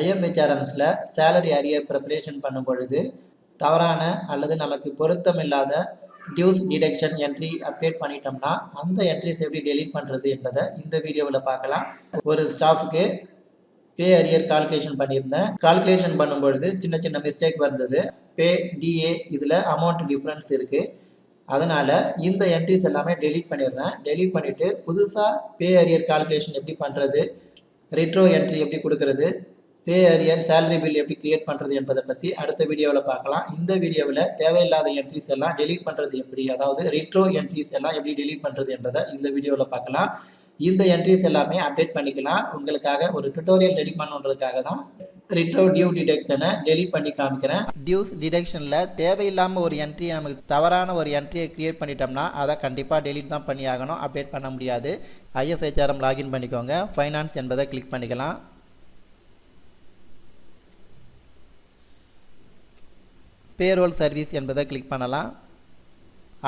ஐஎஃப்ஹெச்ஆர்எம்ஸில் salary arrear preparation பண்ணும் பொழுது தவறான அல்லது நமக்கு பொருத்தமில்லாத டியூஸ் டிடெக்ஷன் என்ட்ரி அப்டேட் பண்ணிட்டோம்னா அந்த என்ட்ரிஸ் எப்படி டெலீட் பண்ணுறது என்பதை இந்த வீடியோவில் பார்க்கலாம். ஒரு ஸ்டாஃபுக்கு பே அரியர் கால்குலேஷன் பண்ணியிருந்தேன். கால்குலேஷன் பண்ணும்பொழுது சின்ன சின்ன மிஸ்டேக் வந்தது. பே டிஏ இதில் அமௌண்ட் டிஃப்ரென்ஸ் இருக்குது அதனால் இந்த என்ட்ரிஸ் எல்லாமே டெலீட் பண்ணிடுறேன். டெலீட் பண்ணிவிட்டு புதுசாக பே அரியர் கால்குலேஷன் எப்படி பண்ணுறது ரெட்ரோ என்ட்ரி எப்படி கொடுக்கறது? பே அரியர் சேலரி பில் எப்படி கிரியேட் பண்ணுறது என்பதை பற்றி அடுத்த வீடியோவில் பார்க்கலாம். இந்த வீடியோவில் தேவையில்லாத என்ட்ரிஸ் எல்லாம் டெலீட் பண்ணுறது எப்படி? அதாவது ரிட்ரோ என்ட்ரிஸ் எல்லாம் எப்படி டெலீட் பண்ணுறது என்பதை இந்த வீடியோவில் பார்க்கலாம். இந்த என்ட்ரிஸ் எல்லாமே அப்டேட் பண்ணிக்கலாம். உங்களுக்காக ஒரு டுட்டோரியல் ரெடி பண்ணுன்றதுக்காக தான் ரிட்ரோ டியூ டிடெக்ஷனை டெலீட் பண்ணி காமிக்கிறேன். டியூஸ் டிடெக்ஷனில் தேவையில்லாமல் ஒரு என்ட்ரியை நமக்கு தவறான ஒரு என்ட்ரியை கிரியேட் பண்ணிட்டோம்னா அதை கண்டிப்பாக டெலீட் தான் பண்ணி ஆகணும் அப்டேட் பண்ண முடியாது ஐஎஃப்ஹெச்ஆர்எம் லாகின் பண்ணிக்கோங்க. ஃபைனான்ஸ் என்பதை கிளிக் பண்ணிக்கலாம். பேரோல் சர்வீஸ் என்பதை கிளிக் பண்ணலாம்.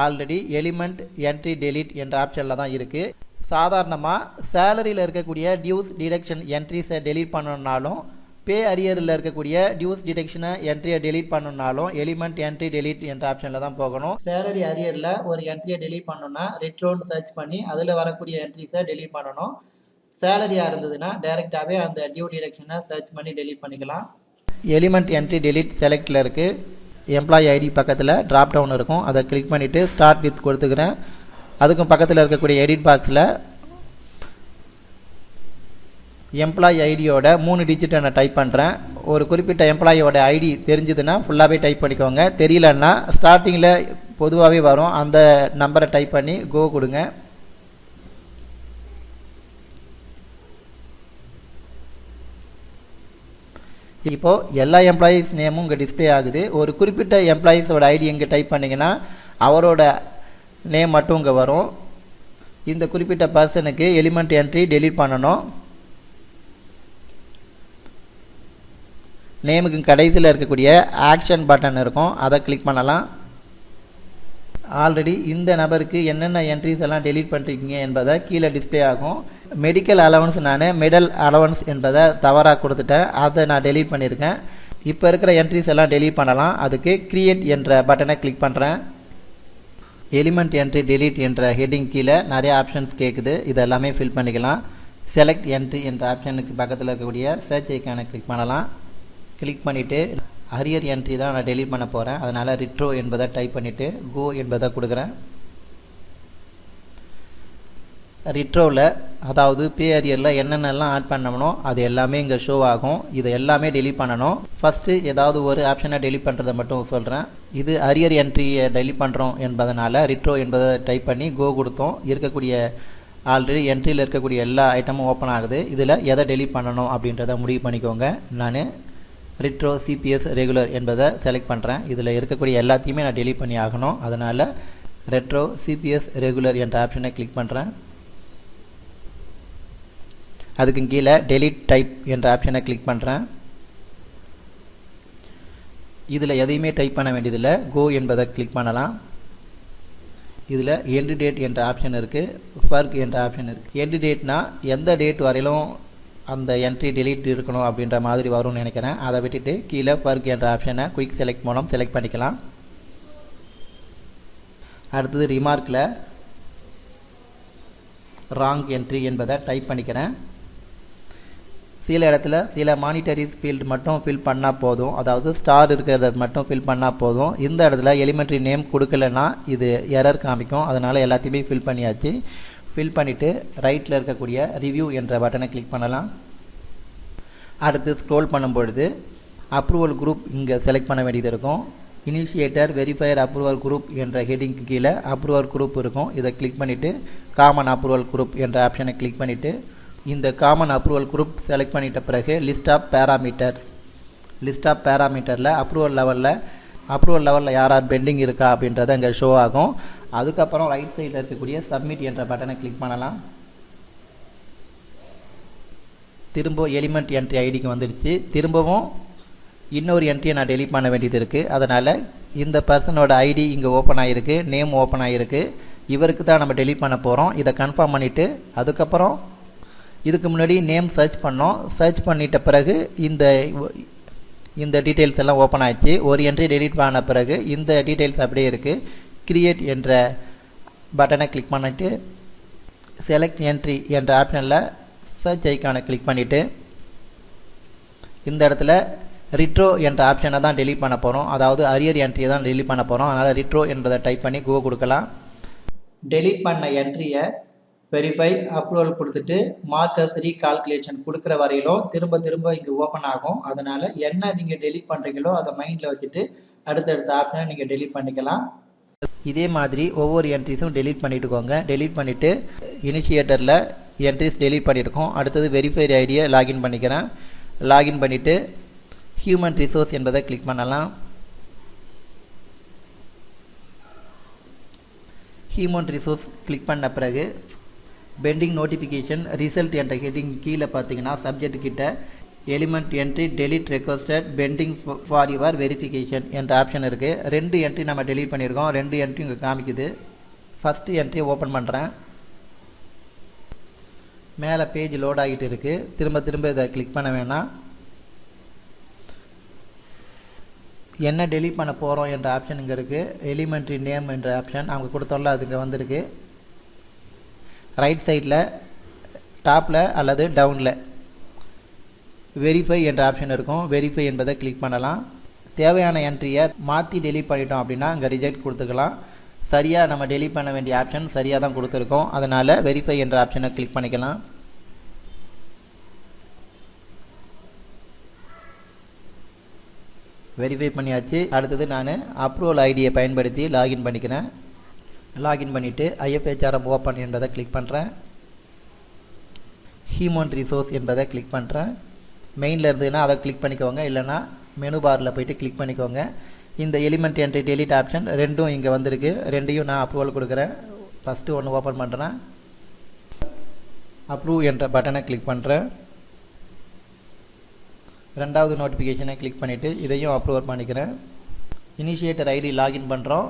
ஆல்ரெடி எலிமெண்ட் என்ட்ரி டெலிட் என்ற ஆப்ஷனில் தான் இருக்குது சாதாரணமாக சேலரியில் இருக்கக்கூடிய டியூஸ் டிடக்ஷன் என்ட்ரிஸை டெலிட் பண்ணணுன்னாலும் பே அரியரில் இருக்கக்கூடிய டியூஸ் டிடெக்ஷனை என்ட்ரியை டெலீட் பண்ணணுன்னாலும் எலிமெண்ட் என்ட்ரி டெலீட் என்ற ஆப்ஷனில் தான் போகணும். சேலரி அரியரில் ஒரு என்ட்ரியை டெலீட் பண்ணணும்னா ரிட்ரோன்னு சர்ச் பண்ணி அதில் வரக்கூடிய என்ட்ரிஸை டெலீட் பண்ணணும். சேலரியாக இருந்ததுன்னா டைரெக்டாகவே அந்த டியூ டிடெக்ஷனை சர்ச் பண்ணி டெலீட் பண்ணிக்கலாம். எலிமெண்ட் என்ட்ரி டெலீட் செலக்டில் இருக்குது எம்ப்ளாயி ஐடி பக்கத்தில் ட்ராப் டவுன் இருக்கும். அதை கிளிக் பண்ணிவிட்டு ஸ்டார்ட் வித் கொடுத்துக்கிறேன். அதுக்கும் பக்கத்தில் இருக்கக்கூடிய எடிட் பாக்ஸில் எம்ப்ளாயி ஐடியோட மூணு டிஜிட்டை நான் டைப் பண்ணுறேன் ஒரு குறிப்பிட்ட எம்ப்ளாயோட ஐடி தெரிஞ்சதுன்னா ஃபுல்லாகவே டைப் பண்ணிக்கோங்க. தெரியலன்னா ஸ்டார்டிங்கில் பொதுவாகவே வரும். அந்த நம்பரை டைப் பண்ணி கோ கொடுங்க. இப்போது எல்லா எம்ப்ளாயீஸ் நேமும் இங்கே டிஸ்ப்ளே ஆகுது. ஒரு குறிப்பிட்ட எம்ப்ளாயீஸோட ஐடி இங்கே டைப் பண்ணிங்கன்னா அவரோட நேம் மட்டும் இங்கே வரும். இந்த குறிப்பிட்ட பர்சனுக்கு எலிமெண்ட் என்ட்ரி டெலீட் பண்ணணும். நேமுக்கு கடைசியில் இருக்கக்கூடிய ஆக்ஷன் பட்டன் இருக்கும். அதை கிளிக் பண்ணலாம். ஆல்ரெடி இந்த நபருக்கு என்னென்ன என்ட்ரிஸ் எல்லாம் டெலீட் பண்ணிருக்கீங்க என்பதை கீழே டிஸ்ப்ளே ஆகும். மெடிக்கல் அலவன்ஸ் நான் மெடல் அலவன்ஸ் என்பதை தவறாக கொடுத்துட்டேன். அதை நான் டெலீட் பண்ணியிருக்கேன். இப்போ இருக்கிற என்ட்ரிஸ் எல்லாம் டெலீட் பண்ணலாம். அதுக்கு க்ரியேட் என்ற பட்டனை கிளிக் பண்ணுறேன் எலிமெண்ட் என்ட்ரி டெலீட் என்ற ஹெட்டிங் கீழே நிறைய ஆப்ஷன்ஸ் கேட்குது இது எல்லாமே ஃபில் பண்ணிக்கலாம். செலக்ட் என்ட்ரி என்ற ஆப்ஷனுக்கு பக்கத்தில் இருக்கக்கூடிய சர்ச் ஐக்கானை கிளிக் பண்ணலாம். கிளிக் பண்ணிவிட்டு அரியர் என்ட்ரி தான் நான் டெலீட் பண்ண போகிறேன் அதனால் ரிட்ரோ என்பதை டைப் பண்ணிவிட்டு கோ என்பதை கொடுக்குறேன். ரிட்ரோவில் அதாவது பே அரியரில் என்னென்னலாம் ஆட் பண்ணணும் அது எல்லாமே இங்கே ஷோ ஆகும். இதை எல்லாமே டெலிட் பண்ணணும். ஃபஸ்ட்டு ஏதாவது ஒரு ஆப்ஷனை டெலிட் பண்ணுறதை மட்டும் சொல்கிறேன் இது அரியர் என்ட்ரியை டெலிட் பண்ணுறோம் என்பதனால் ரிட்ரோ என்பதை டைப் பண்ணி கோ கொடுத்தோம். இருக்கக்கூடிய ஆல்ரெடி என்ட்ரியில் இருக்கக்கூடிய எல்லா ஐட்டமும் ஓப்பன் ஆகுது. இதில் எதை டெலிட் பண்ணணும் அப்படின்றத முடிவு பண்ணிக்கோங்க. நான் ரிட்ரோ சிபிஎஸ் ரெகுலர் என்பதை செலக்ட் பண்ணுறேன் இதில் இருக்கக்கூடிய எல்லாத்தையுமே நான் டெலிட் பண்ணி ஆகணும். அதனால் ரெட்ரோ சிபிஎஸ் ரெகுலர் என்ற ஆப்ஷனை கிளிக் பண்ணுறேன் அதுக்கு கீழே டெலிட் டைப் என்ற ஆப்ஷனை கிளிக் பண்ணுறேன் இதில் எதையுமே டைப் பண்ண வேண்டியதில்லை. கோ என்பதை கிளிக் பண்ணலாம். இதில் எண்டு டேட் என்ற ஆப்ஷன் இருக்குது ஃபர்க் என்ற ஆப்ஷன் இருக்குது எண்டு டேட்னா எந்த டேட் வரையிலும் அந்த என்ட்ரி டெலீட் இருக்கணும் அப்படின்ற மாதிரி வரும்னு நினைக்கிறேன். அதை விட்டுட்டு கீழே ஃபர்க் என்ற ஆப்ஷனை குயிக் செலக்ட் மூலம் செலக்ட் பண்ணிக்கலாம். அடுத்தது ரிமார்க்கில் ராங் என்ட்ரி என்பதை டைப் பண்ணிக்கிறேன். சில இடத்துல சில மானிட்டரிஸ் ஃபீல்டு மட்டும் ஃபில் பண்ணால் போதும். அதாவது ஸ்டார் இருக்கிறத மட்டும் ஃபில் பண்ணால் போதும். இந்த இடத்துல எலிமெண்ட்ரி நேம் கொடுக்கலன்னா இது எரர் காமிக்கும். அதனால் எல்லாத்தையுமே ஃபில் பண்ணியாச்சு. ஃபில் பண்ணிவிட்டு ரைட்டில் இருக்கக்கூடிய ரிவ்யூ என்ற பட்டனை கிளிக் பண்ணலாம். அடுத்து ஸ்க்ரோல் பண்ணும் பொழுது அப்ரூவல் குரூப் இங்கே செலக்ட் பண்ண வேண்டியது இருக்கும். இனிஷியேட்டர் வெரிஃபையர் அப்ரூவல் குரூப் என்ற ஹெட்டிங்க்கு கீழே அப்ரூவல் குரூப் இருக்கும். இதை கிளிக் பண்ணிவிட்டு காமன் அப்ரூவல் குரூப் என்ற ஆப்ஷனை கிளிக் பண்ணிவிட்டு இந்த காமன் அப்ரூவல் குரூப் செலக்ட் பண்ணிட்ட பிறகு list of parameters list of பேராமீட்டரில் approval லெவலில் அப்ரூவல் லெவலில் யார் யார் பெண்டிங் இருக்கா அப்படின்றத இங்கே ஷோ ஆகும். அதுக்கப்புறம் ரைட் சைடில் இருக்கக்கூடிய சப்மிட் என்ற பட்டனை கிளிக் பண்ணலாம். திரும்ப எலிமெண்ட் என்ட்ரி ஐடிக்கு வந்துடுச்சு. திரும்பவும் இன்னொரு என்ட்ரியை நான் டெலிட் பண்ண வேண்டியது இருக்குது அதனால் இந்த பர்சனோட ஐடி இங்கே ஓப்பன் ஆகிருக்கு நேம் ஓப்பன் ஆகிருக்கு இவருக்கு தான் நம்ம டெலீட் பண்ண போகிறோம் இதை கன்ஃபார்ம் பண்ணிவிட்டு அதுக்கப்புறம் இதுக்கு முன்னாடி நேம் சர்ச் பண்ணோம். சர்ச் பண்ணிட்ட பிறகு இந்த இந்த டீட்டெயில்ஸ் எல்லாம் ஓப்பன் ஆயிடுச்சு. ஒரு என்ட்ரி டெலிட் பண்ண பிறகு இந்த டீட்டெயில்ஸ் அப்படியே இருக்குது கிரியேட் என்ற பட்டனை கிளிக் பண்ணிவிட்டு செலக்ட் என்ட்ரி என்ற ஆப்ஷனில் சர்ச் ஐக்கானை கிளிக் பண்ணிவிட்டு இந்த இடத்துல ரிட்ரோ என்ற ஆப்ஷனை தான் டெலிட் பண்ண போகிறோம் அதாவது அரியர் என்ட்ரியை தான் டெலிட் பண்ண போகிறோம் அதனால் ரிட்ரோ என்பதை டைப் பண்ணி கோ கொடுக்கலாம். டெலீட் பண்ண என்ட்ரியை வெரிஃபை அப்ரூவல் கொடுத்துட்டு மார்க்கர்ஸ் ரீகால்குலேஷன் கொடுக்குற வரையிலும் திரும்ப திரும்ப இங்கே ஓப்பன் ஆகும். அதனால் என்ன நீங்கள் டெலிட் பண்ணுறீங்களோ அதை மைண்டில் வச்சுட்டு அடுத்தடுத்த ஆப்ஷனை நீங்கள் டெலிட் பண்ணிக்கலாம். இதே மாதிரி ஒவ்வொரு என்ட்ரிஸும் டெலிட் பண்ணிட்டுக்கோங்க. டெலிட் பண்ணிவிட்டு இனிஷியேட்டரில் என்ட்ரிஸ் டெலீட் பண்ணியிருக்கோம். அடுத்தது வெரிஃபை ஐடியை லாகின் பண்ணிக்கிறேன். லாகின் பண்ணிவிட்டு ஹியூமன் ரிசோர்ஸ் என்பதை கிளிக் பண்ணலாம். ஹியூமன் ரிசோர்ஸ் கிளிக் பண்ண பிறகு பெண்டிங் நோட்டிஃபிகேஷன் ரிசல்ட் என்ற ஹெட்டிங் கீழே பார்த்தீங்கன்னா சப்ஜெக்ட் கிட்ட element entry delete requested pending for your verification என்ற ஆப்ஷன் இருக்குது ரெண்டு என்ட்ரி நம்ம டெலிட் பண்ணியிருக்கோம். ரெண்டு என்ட்ரி இங்கே காமிக்குது. ஃபஸ்ட்டு என்ட்ரி ஓப்பன் பண்ணுறேன் மேலே பேஜ் லோட் ஆகிட்டு இருக்குது திரும்ப திரும்ப இதை கிளிக் பண்ண வேணாம். என்ன டெலிட் பண்ண போகிறோம் என்ற ஆப்ஷன் இங்கே இருக்குது எலிமெண்ட்ரி நேம் என்ற ஆப்ஷன் அவங்க கொடுத்தோம்ல அதுக்கு வந்திருக்கு. ரைட் சைடில் டாப்பில் அல்லது டவுனில் வெரிஃபை என்ற ஆப்ஷன் இருக்கும். வெரிஃபை என்பதை கிளிக் பண்ணலாம். தேவையான என்ட்ரியை மாற்றி டெலீட் பண்ணிட்டோம் அப்படின்னா அங்கே ரிஜெக்ட் கொடுத்துக்கலாம். சரியாக நம்ம டெலிட் பண்ண வேண்டிய ஆப்ஷன் சரியாக தான் கொடுத்துருக்கோம். அதனால் வெரிஃபை என்ற ஆப்ஷனை கிளிக் பண்ணிக்கலாம். வெரிஃபை பண்ணியாச்சு. அடுத்தது நான் அப்ரூவல் ஐடியை பயன்படுத்தி லாகின் பண்ணிக்கிறேன். லாகின் பண்ணிவிட்டு ஐஎஃப்ஹெச்ஆர்எம் ஓப்பன் என்பதை கிளிக் பண்ணுறேன் ஹியூமன் ரிசோர்ஸ் என்பதை கிளிக் பண்ணுறேன் மெயினில் இருந்ததுன்னா அதை கிளிக் பண்ணிக்கோங்க. இல்லைனா மெனு பாரில் போயிட்டு கிளிக் பண்ணிக்கோங்க. இந்த எலிமெண்ட் என்ட்ரி டெலிட் ஆப்ஷன் ரெண்டும் இங்கே வந்திருக்கு. ரெண்டையும் நான் அப்ரூவல் கொடுக்குறேன். ஃபஸ்ட்டு ஒன்று ஓப்பன் பண்ணுறேன் அப்ரூவ் என்ற பட்டனை கிளிக் பண்ணுறேன் ரெண்டாவது நோட்டிஃபிகேஷனை கிளிக் பண்ணிவிட்டு இதையும் அப்ரூவல் பண்ணிக்கிறேன். இனிஷியேட்டர் ஐடி லாகின் பண்ணுறோம்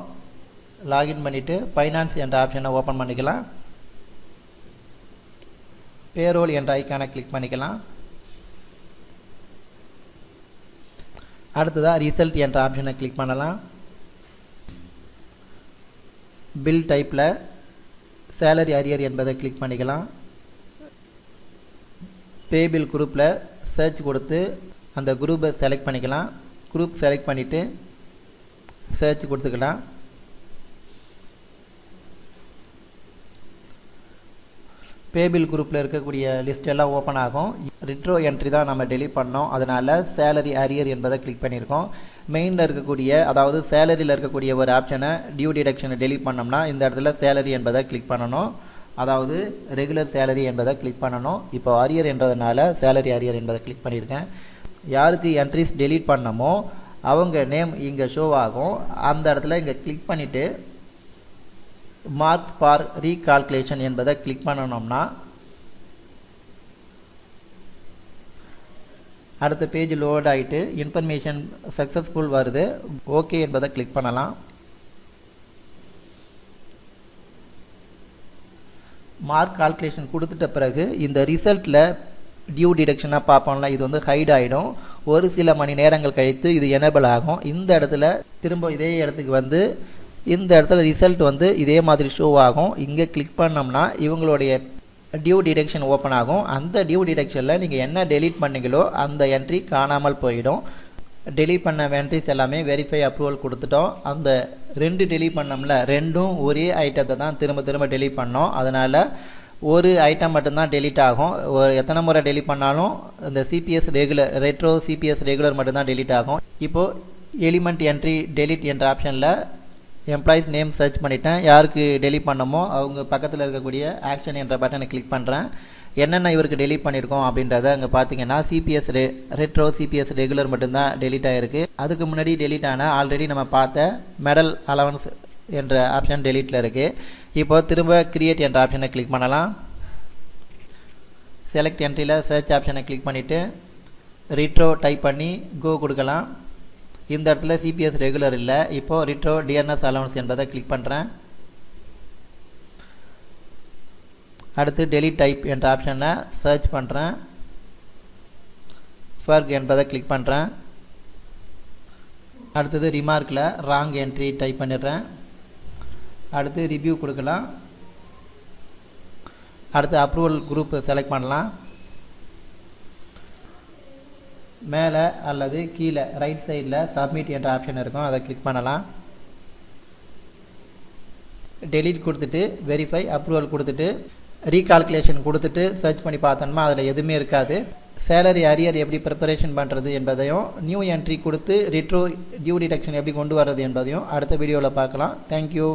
லாகின் பண்ணிவிட்டு ஃபைனான்ஸ் என்ற ஆப்ஷனை ஓப்பன் பண்ணிக்கலாம். பேரோல் என்ற ஐக்கானை கிளிக் பண்ணிக்கலாம். அடுத்ததாக ரிசல்ட் என்ற ஆப்ஷனை கிளிக் பண்ணலாம். பில் டைப்பில் சேலரி அரியர் என்பதை கிளிக் பண்ணிக்கலாம். பே பில் குரூப்பில் சர்ச் கொடுத்து அந்த குரூப்பை செலக்ட் பண்ணிக்கலாம். குரூப் செலக்ட் பண்ணிவிட்டு சர்ச் கொடுத்துக்கலாம். பேபிள் குரூப்பில் இருக்கக்கூடிய லிஸ்ட் எல்லாம் ஓப்பன் ஆகும். ரிட்ரோ என்ட்ரி தான் நம்ம டெலிட் பண்ணோம். அதனால் சேலரி அரியர் என்பதை கிளிக் பண்ணியிருக்கோம் மெயினில் இருக்கக்கூடிய அதாவது சேலரியில் இருக்கக்கூடிய ஒரு ஆப்ஷனை டியூ டிடக்ஷனை டெலிட் பண்ணோம்னா இந்த இடத்துல சேலரி என்பதை கிளிக் பண்ணணும். அதாவது ரெகுலர் சேலரி என்பதை கிளிக் பண்ணணும். இப்போ அரியர் என்றதுனால சேலரி அரியர் என்பதை கிளிக் பண்ணியிருக்கேன். யாருக்கு என்ட்ரிஸ் டெலீட் பண்ணமோ அவங்க நேம் இங்கே ஷோ ஆகும். அந்த இடத்துல இங்கே கிளிக் பண்ணிவிட்டு மார்க் ஃபார் ரீகால்குலேஷன் என்பதை கிளிக் பண்ணணும்னா அடுத்த பேஜ் லோட் ஆகிட்டு இன்ஃபர்மேஷன் சக்ஸஸ்ஃபுல் வருது ஓகே என்பதை கிளிக் பண்ணலாம். மார்க் கால்குலேஷன் கொடுத்துட்ட பிறகு இந்த ரிசல்ட்டில் டியூ டிடக்ஷனாக பார்ப்போம்ல இது வந்து ஹைட் ஆகிடும் ஒரு சில மணி நேரங்கள் கழித்து இது எனேபிள் ஆகும். இந்த இடத்துல திரும்ப இதே இடத்துக்கு வந்து இந்த இடத்துல ரிசல்ட் வந்து இதே மாதிரி ஷோ ஆகும். இங்கே கிளிக் பண்ணோம்னா இவங்களுடைய டியூ டிடெக்ஷன் ஓப்பன் ஆகும். அந்த டியூ டிடெக்ஷனில் நீங்கள் என்ன டெலீட் பண்ணீங்களோ அந்த என்ட்ரி காணாமல் போயிடும். டெலீட் பண்ண என்ட்ரிஸ் எல்லாமே வெரிஃபை அப்ரூவல் கொடுத்துட்டோம். அந்த ரெண்டு டெலீட் பண்ணோம்ல ரெண்டும் ஒரே ஐட்டத்தை தான் திரும்ப திரும்ப டெலீட் பண்ணோம். அதனால் ஒரு ஐட்டம் மட்டும்தான் டெலீட் ஆகும். ஒரு எத்தனை முறை டெலீட் பண்ணாலும் இந்த CPS regular retro CPS regular மட்டும்தான் டெலீட் ஆகும். இப்போது எலிமெண்ட் என்ட்ரி டெலீட் என்ற ஆப்ஷனில் எம்ப்ளாயிஸ் நேம் சர்ச் பண்ணிட்டேன். யாருக்கு டெலிட் பண்ணமோ அவங்க பக்கத்தில் இருக்கக்கூடிய ஆக்ஷன் என்ற பட்டனை கிளிக் பண்ணுறேன் என்னென்ன இவருக்கு டெலிட் பண்ணியிருக்கோம் அப்படின்றத அங்கே பார்த்தீங்கன்னா சிபிஎஸ் ரெ ரெட்ரோ சிபிஎஸ் ரெகுலர் மட்டும்தான் டெலிட் ஆகிருக்கு அதுக்கு முன்னாடி டெலிட் ஆன ஆல்ரெடி நம்ம பார்த்த மெடல் அலவன்ஸ் என்ற ஆப்ஷன் டெலிட்டில் இருக்குது இப்போது திரும்ப கிரியேட் என்ற ஆப்ஷனை கிளிக் பண்ணலாம். செலக்ட் என்ட்ரியில் சர்ச் ஆப்ஷனை கிளிக் பண்ணிவிட்டு ரிட்ரோ டைப் பண்ணி கோ கொடுக்கலாம். இந்த இடத்துல சிபிஎஸ் ரெகுலர் இல்லை. இப்போது ரிட்ரோ டிஎன்எஸ் அலவன்ஸ் என்பதை கிளிக் பண்ணுறேன் அடுத்து டெலி டைப் என்ற ஆப்ஷனில் சர்ச் பண்ணுறேன் ஃபர்க் என்பதை கிளிக் பண்ணுறேன் அடுத்தது ரிமார்க்கில் ராங் என்ட்ரி டைப் பண்ணிடுறேன். அடுத்து ரிவ்யூ கொடுக்கலாம். அடுத்து அப்ரூவல் குரூப் செலக்ட் பண்ணலாம். மேலே அல்லது கீழே ரைட் சைடில் சப்மிட் என்ற ஆப்ஷன் இருக்கும். அதை கிளிக் பண்ணலாம். டெலிட் கொடுத்துட்டு வெரிஃபை அப்ரூவல் கொடுத்துட்டு ரீகால்குலேஷன் கொடுத்துட்டு சர்ச் பண்ணி பார்த்தோம்னா அதில் எதுவுமே இருக்காது. சேலரி அரியர் எப்படி ப்ரிப்பரேஷன் பண்ணுறது என்பதையும் நியூ என்ட்ரி கொடுத்து ரிட்ரோ டியூ டிடெக்ஷன் எப்படி கொண்டு வர்றது என்பதையும் அடுத்த வீடியோவில் பார்க்கலாம். தேங்க்யூ